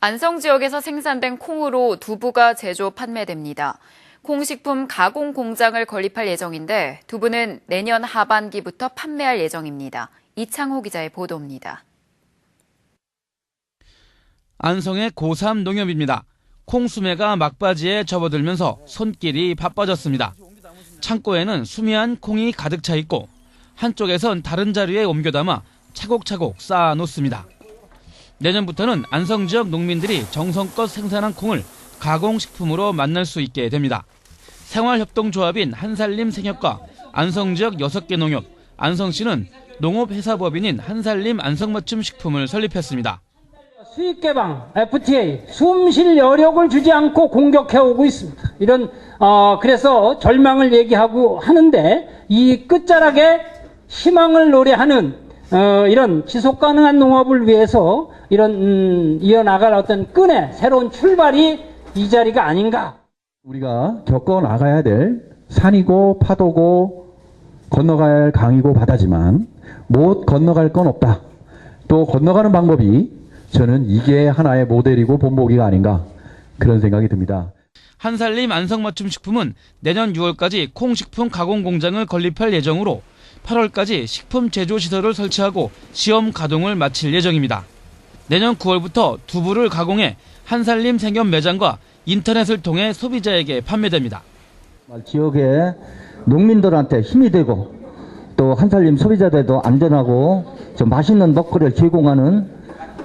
안성 지역에서 생산된 콩으로 두부가 제조 판매됩니다. 콩식품 가공 공장을 건립할 예정인데 두부는 내년 하반기부터 판매할 예정입니다. 이창호 기자의 보도입니다. 안성의 고3 농협입니다. 콩수매가 막바지에 접어들면서 손길이 바빠졌습니다. 창고에는 수미한 콩이 가득 차 있고 한쪽에선 다른 자리에 옮겨 담아 차곡차곡 쌓아 놓습니다. 내년부터는 안성 지역 농민들이 정성껏 생산한 콩을 가공식품으로 만날 수 있게 됩니다. 생활협동조합인 한살림 생협과 안성 지역 6개 농협, 안성시는 농업회사법인인 한살림 안성맞춤 식품을 설립했습니다. 수익 개방 FTA 숨쉴 여력을 주지 않고 공격해 오고 있습니다. 이런 어 그래서 절망을 얘기하고 하는데 이 끝자락에 희망을 노래하는 어 이런 지속 가능한 농업을 위해서 이런 음, 이어나갈 어떤 끈의 새로운 출발이 이 자리가 아닌가. 우리가 겪어 나가야 될 산이고 파도고 건너가야 할 강이고 바다지만 못 건너갈 건 없다. 또 건너가는 방법이 저는 이게 하나의 모델이고 본보기가 아닌가 그런 생각이 듭니다. 한살림 안성맞춤 식품은 내년 6월까지 콩 식품 가공 공장을 건립할 예정으로 8월까지 식품 제조 시설을 설치하고 시험 가동을 마칠 예정입니다. 내년 9월부터 두부를 가공해 한살림 생협 매장과 인터넷을 통해 소비자에게 판매됩니다. 지역의 농민들한테 힘이 되고 또 한살림 소비자들도 안전하고 좀 맛있는 먹거리를 제공하는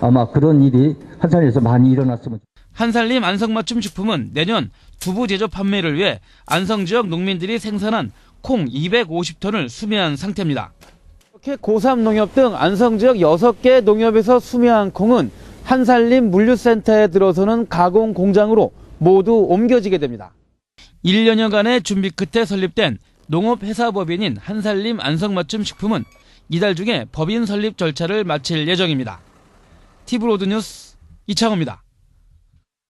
아마 그런 일이 한살림에서 많이 일어났으면 한살림 안성맞춤 식품은 내년 두부 제조 판매를 위해 안성 지역 농민들이 생산한 콩 250톤을 수매한 상태입니다. 이렇게 고3 농협 등 안성 지역 6개 농협에서 수매한 콩은 한살림 물류센터에 들어서는 가공 공장으로 모두 옮겨지게 됩니다. 1년여간의 준비 끝에 설립된 농업회사법인인 한살림 안성맞춤 식품은 이달 중에 법인 설립 절차를 마칠 예정입니다. 티브로드 뉴스 이창호입니다.